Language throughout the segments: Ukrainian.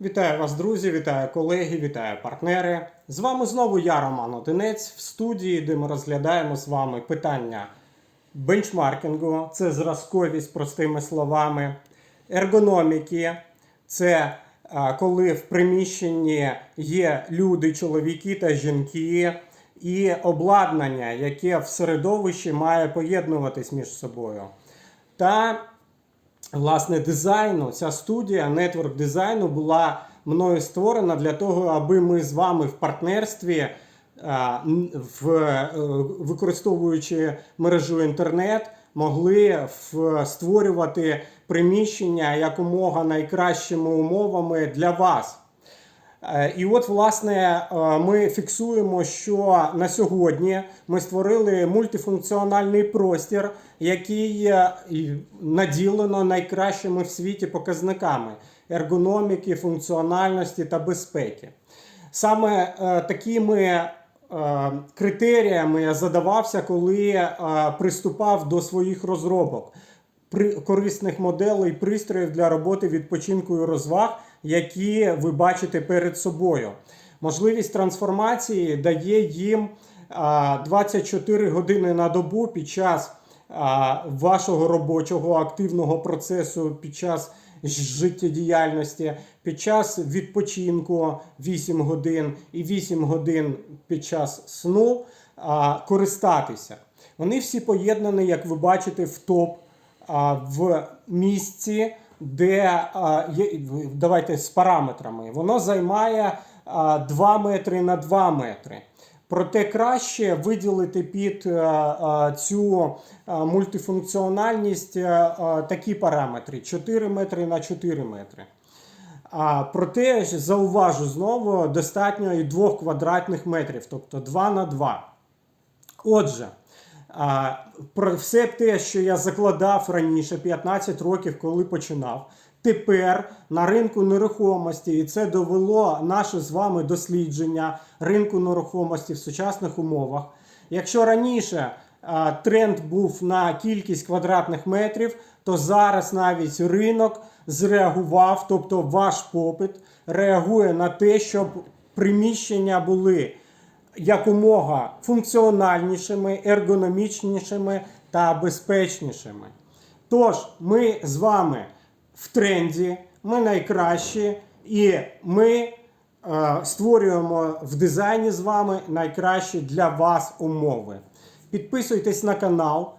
Вітаю вас, друзі, вітаю колеги, вітаю партнери. З вами знову я, Роман Одинець, в студії, де ми розглядаємо з вами питання бенчмаркінгу, це зразковість простими словами, ергономіки, це а, коли в приміщенні є люди, чоловіки та жінки, і обладнання, яке в середовищі має поєднуватись між собою. Та власне дизайну. Ця студія нетворк дизайну була мною створена для того, аби ми з вами в партнерстві, в, е, використовуючи мережу інтернет, могли створювати приміщення якомога найкращими умовами для вас. Е, І от, власне, е, ми фіксуємо, що на сьогодні ми створили мультифункціональний простір, який наділено найкращими в світі показниками ергономіки, функціональності та безпеки. Саме е, такими критеріями я задавався, коли приступав до своїх розробок корисних моделей пристроїв для роботи відпочинку і розваг, які ви бачите перед собою. Можливість трансформації дає їм 24 години на добу під час вашого робочого активного процесу, під час життєдіяльності, під час відпочинку 8 годин і 8 годин під час сну користатися. Вони всі поєднані, як ви бачите, в топ в місці, де є, давайте з параметрами. Воно займає а, 2 метри на 2 метри. Проте краще виділити під цю мультифункціональність такі параметри: 4 метри на 4 метри. А, проте зауважу знову достатньо і 2 квадратних метрів, тобто 2 на 2. Отже, про все те, що я закладав раніше, 15 років, коли починав. Тепер на ринку нерухомості, і це довело наше з вами дослідження ринку нерухомості в сучасних умовах. Якщо раніше а, тренд був на кількість квадратних метрів, то зараз навіть ринок зреагував, тобто ваш попит реагує на те, щоб приміщення були якомога функціональнішими, ергономічнішими та безпечнішими. Тож, ми з вами в тренді, ми найкращі, і ми е, створюємо в дизайні з вами найкращі для вас умови. Підписуйтесь на канал.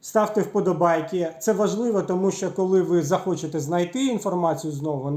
Ставте вподобайки. Це важливо, тому що коли ви захочете знайти інформацію знову,